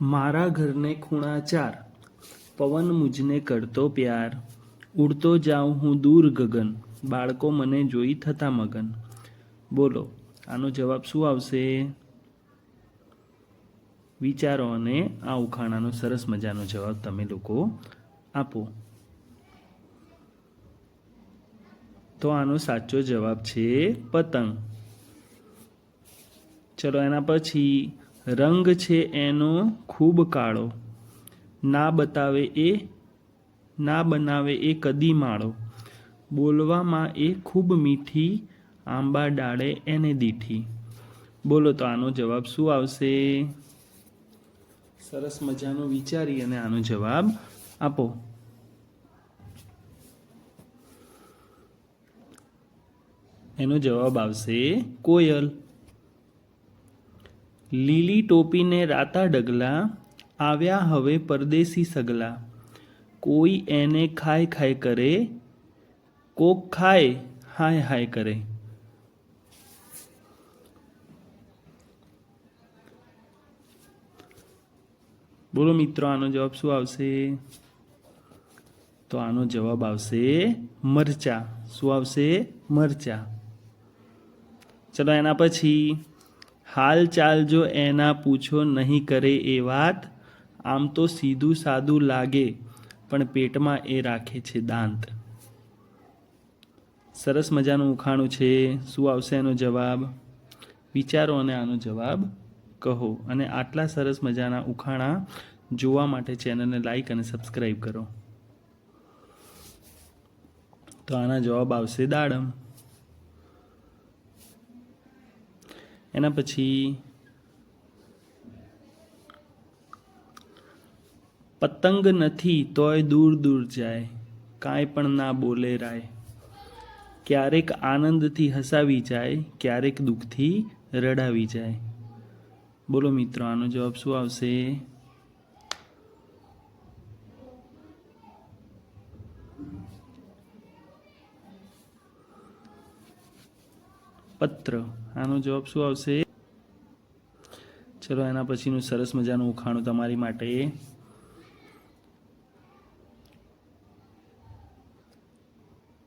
મારા ઘરને ખૂણા ચાર. પવન મુજને કરતો પ્યાર. ઉડતો જાઉં હું દૂર ગગન. બાળકો મને જોઈ થતા મગન. બોલો, આનો જવાબ શું આવશે? વિચારો અને આ ઉખાણાનો સરસ મજાનો જવાબ તમે લોકો આપો. તો આનો સાચો જવાબ છે પતંગ. ચલો એના પછી રંગ છે એનો ખૂબ કાળો. ના બતાવે એ, ના બનાવે એ કદી માળો. બોલવામાં એ ખૂબ મીઠી, આંબા ડાળે એને દીઠી. બોલો તો આનો જવાબ શું આવશે? સરસ મજાનો વિચારી અને આનો જવાબ આપો. એનો જવાબ આવશે કોયલ. લીલી ટોપીને રાતા ડગલા, આવ્યા હવે પરદેશી સગલા. કોઈ એને ખાય ખાય કરે, કોક ખાય હાય હાય કરે. બોલો મિત્રો, આનો જવાબ શું આવશે? તો આનો જવાબ આવશે મરચા. શું આવશે? મરચા. ચલો એના પછી હાલ જો એના પૂછો નહીં કરે એ વાત, આમ તો સીધું સાદું લાગે, પણ પેટમાં એ રાખે છે દાંત. સરસ મજાનું ઉખાણું છે, શું આવશે એનો જવાબ? વિચારો અને આનો જવાબ કહો અને આટલા સરસ મજાના ઉખાણા જોવા માટે ચેનલને લાઈક અને સબસ્ક્રાઈબ કરો. તો આના જવાબ આવશે દાડમ. એના પછી પતંગ નથી તોય દૂર દૂર જાય, કાંઈ પણ ના બોલે રાય. ક્યારેક આનંદથી હસાવી જાય, ક્યારેક દુઃખથી રડાવી જાય. બોલો મિત્રો, આનો જવાબ શું આવશે? પત્ર. આનો જવાબ શું આવશે? ચલો, એના પછીનું સરસ મજાનું ઉખાણું તમારી માટે.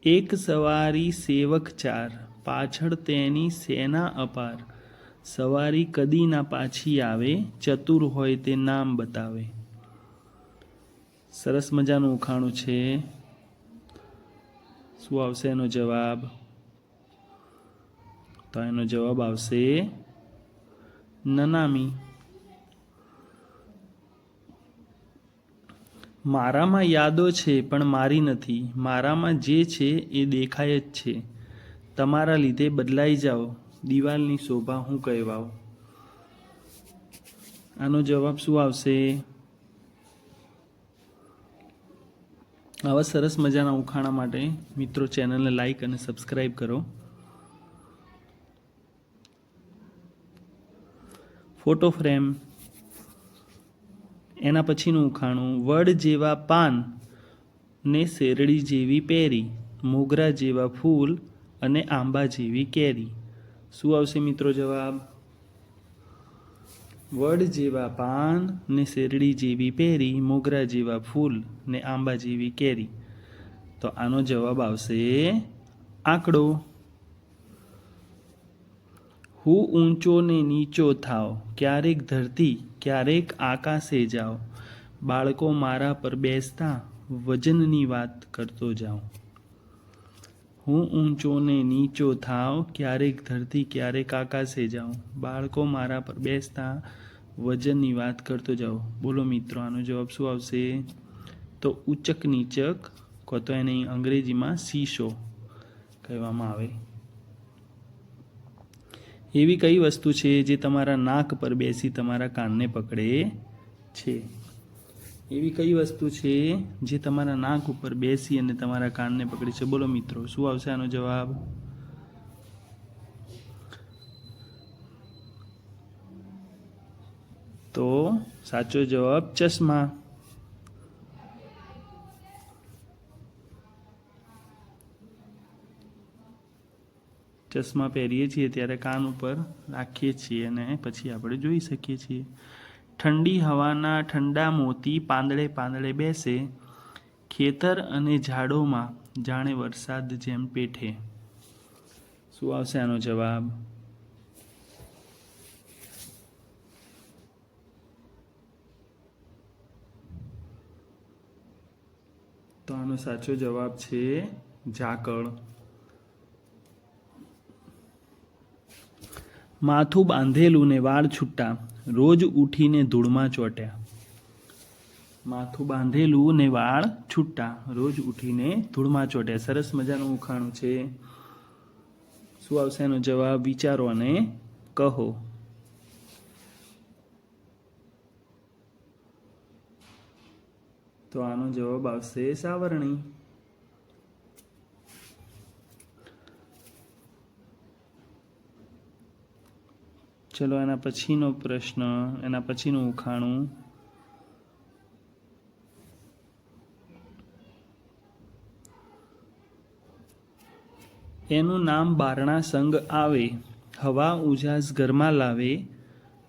એક સવારી સેવક ચાર, પાછળ તેની સેના અપાર. સવારી કદી ના પાછી આવે, ચતુર હોય તે નામ બતાવે. સરસ મજાનું ઉખાણું છે. શું આવશે એનો જવાબ? તો એનો જવાબ આવશે નનામી. મારામાં યાદો છે, પણ મારી નથી. મારામાં જે છે, એ દેખાય જ છે. તમારા લીધે બદલાઈ જાઓ. દિવાલની શોભા હું કહેવાઉં. આનો જવાબ શું આવશે? આવા સરસ મજાના ઉખાણા માટે મિત્રો ચેનલને લાઈક અને સબસ્ક્રાઈબ કરો. ફોટો ફ્રેમ, એના પછીનું ઉખાણું, વડ જેવા પાન ને શેરડી જેવી પેરી, મોગરા જેવા ફૂલ અને આંબા જેવી કેરી. શું આવશે મિત્રો જવાબ? વડ જેવા પાન ને શેરડી જેવી પેરી, મોગરા જેવા ફૂલ ને આંબા જેવી કેરી. તો આનો જવાબ આવશે આંકડો. હું ઊંચો ને નીચો થાવ, ક્યારેક ધરતી, ક્યારેક આકાશે જાઓ બાળકો મારા પર બેસતા વજનની વાત કરતો જાઉં. હું ઊંચો ને નીચો થાવ, ક્યારેક ધરતી, ક્યારેક આકાશે જાઉં. બાળકો મારા પર બેસતા વજનની વાત કરતો જાઓ બોલો મિત્રો, આનો જવાબ શું આવશે? તો ઉચક નીચક, કો તો એને અંગ્રેજીમાં શીશો કહેવામાં આવે. એવી કઈ વસ્તુ છે જે તમારા નાક પર બેસી તમારા કાનને પકડે છે? એવી કઈ વસ્તુ છે જે તમારા નાક ઉપર બેસી અને તમારા કાનને પકડે છે? બોલો મિત્રો, શું આવશે આનો જવાબ? તો સાચો જવાબ ચશ્મા. ચશ્મા પહેરીએ છીએ ત્યારે કાન ઉપર રાખીએ છીએ અને પછી આપણે જોઈ શકીએ છીએ. ઠંડી હવાના ઠંડા મોતી પાંદડે પાંદડે બેસે, ખેતર અને ઝાડોમાં જાણે વરસાદ જેમ પેઠે. શું આવશે આનો જવાબ? તો આનો સાચો જવાબ છે ઝાકળ. માથું બાંધેલું ને વાળ છૂટા, રોજ ઉઠીને ધૂળમાં ચોટ્યા. માથું બાંધેલું ને વાળ છૂટા, રોજ ઉઠીને ધૂળમાં ચોટ્યા. સરસ મજાનું ઉખાણું છે. શું આવશે એનો જવાબ? વિચારો અને કહો. તો આનો જવાબ આવશે સાવરણી. ચલો, એના પછીનો પ્રશ્ન, એના પછીનું ઉખાણું. એનું નામ બારણા સંગ આવે, હવા ઉજાસ ઘરમાં લાવે,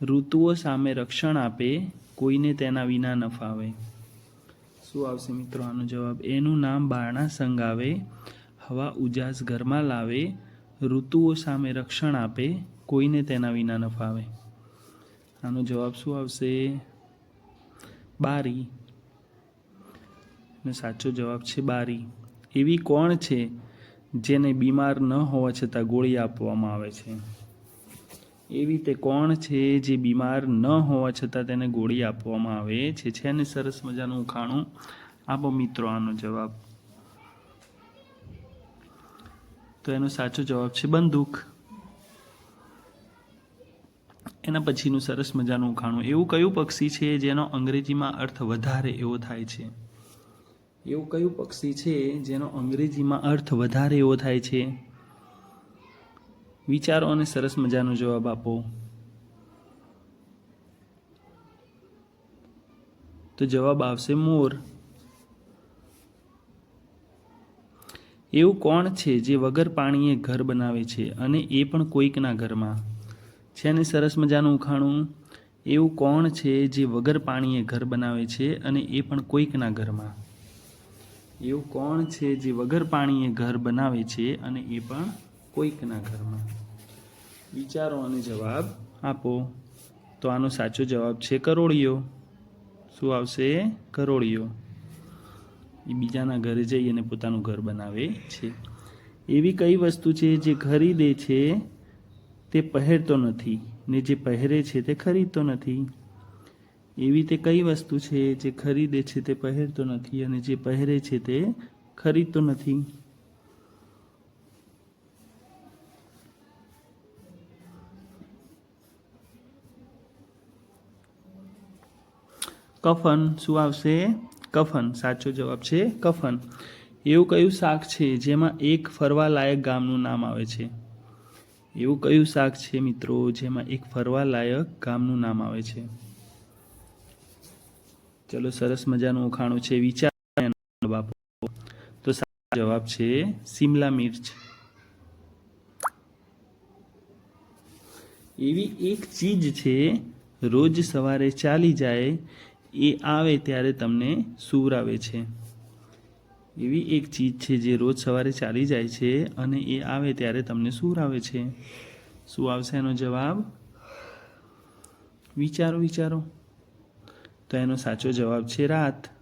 ઋતુઓ સામે રક્ષણ આપે, કોઈને તેના વિના ન ફાવે. શું આવશે મિત્રો આનો જવાબ? એનું નામ બારણા સંગ આવે, હવા ઉજાસ ઘરમાં લાવે, ઋતુઓ સામે રક્ષણ આપે કોઈને તેના વિના ન ફાવે. આનો જવાબ શું આવશે? બારી. અને સાચો જવાબ છે બારી. એવી કોણ છે જેને બીમાર ન હોવા છતાં ગોળી આપવામાં આવે છે? એવી તે કોણ છે જે બીમાર ન હોવા છતાં તેને ગોળી આપવામાં આવે છે? છે ને સરસ મજાનું ખાણું આપો મિત્રો આનો જવાબ. તો એનો સાચો જવાબ છે બંદૂક. એના પછીનું સરસ મજાનું ખાણું એવું કયું પક્ષી છે જેનો અંગ્રેજીમાં અર્થ વધારે એવો થાય છે? એવું કયું પક્ષી છે જેનો અંગ્રેજીમાં અર્થ વધારે એવો થાય છે? વિચારો અને સરસ મજાનો જવાબ આપો. તો જવાબ આવશે મોર. એવું કોણ છે જે વગર પાણીએ ઘર બનાવે છે અને એ પણ કોઈકના ઘરમાં? છે ને સરસ મજાનું ઉખાણું? એવું કોણ છે જે વગર પાણીએ ઘર બનાવે છે અને એ પણ કોઈકના ઘરમાં? એવું કોણ છે જે વગર પાણીએ ઘર બનાવે છે અને એ પણ કોઈકના ઘરમાં? વિચારો અને જવાબ આપો. તો આનો સાચો જવાબ છે કરોળિયો. શું આવશે? કરોળિયો. એ બીજાના ઘરે જઈ અને પોતાનું ઘર બનાવે છે. એવી કઈ વસ્તુ છે જે ખરીદે છે તે પહેરતો નથી, ને જે પહેરે છે તે ખરીદતો નથી. એવી તે કઈ વસ્તુ છે જે ખરીદે છે તે પહેરતો નથી અને જે પહેરે છે તે ખરીદતો નથી? કફન, શું આવશે? કફન, સાચો જવાબ છે કફન. એવું કયું શાક છે જેમાં એક ફરવા લાયક ગામનું નામ આવે છે? એવું કયું શાક છે મિત્રો જેમાં એક ફરવા લાયક ગામનું નામ આવે છે? ચલો સરસ મજાનું ઉખાણું છે, વિચાર બાપુ. તો સાચો જવાબ છે સિમલા મિર્ચ. એવી એક ચીજ છે, રોજ સવારે ચાલી જાય, એ આવે ત્યારે તમને સુવરાવે છે. એવી એક ચીજ છે જે રોજ સવારે ચાલી જાય છે અને એ આવે ત્યારે તમને સુવરાવે છે. શું આવશે એનો જવાબ? વિચારો વિચારો. તો એનો સાચો જવાબ છે રાત.